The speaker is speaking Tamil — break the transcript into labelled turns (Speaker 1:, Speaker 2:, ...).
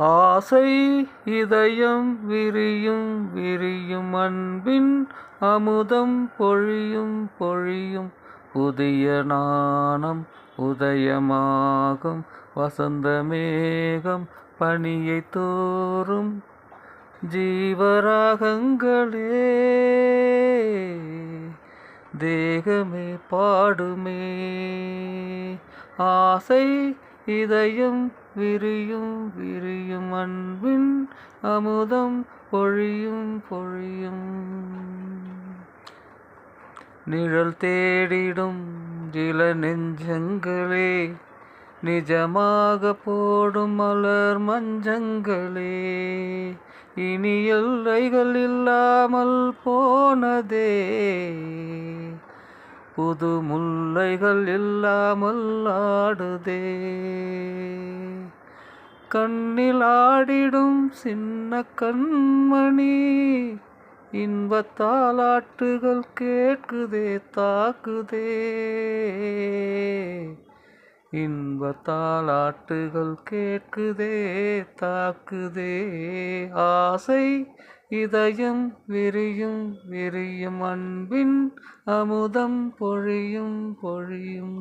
Speaker 1: ஆசை இதயம் விரியும் விரியும் அன்பின் அமுதம் பொழியும் பொழியும். புதிய நாணம் உதயமாகும் வசந்த மேகம் பணியை தோறும். ஜீவராகங்களே தேகமே பாடுமே. ஆசை இதயம் விரியும் விரியும் அன்பின் அமுதம் பொழியும் பொழியும். நிழல் தேடிடும் இள நெஞ்சங்களே நிஜமாக போடும் மலர் மஞ்சங்களே. இனி எல்லைகள் இல்லாமல் போனதே. புது முல்லைகள் இல்லாமல் ஆடுதே. கண்ணில் ஆடிடும் சின்ன கண்மணி இன்பத்தாலாட்டுகள் கேட்குதே தாக்குதே. இன்பத்தாலாட்டுகள் கேட்குதே தாக்குதே. ஆசை இதயம் விரியும் விரியும் அன்பின் அமுதம் பொழியும் பொழியும்.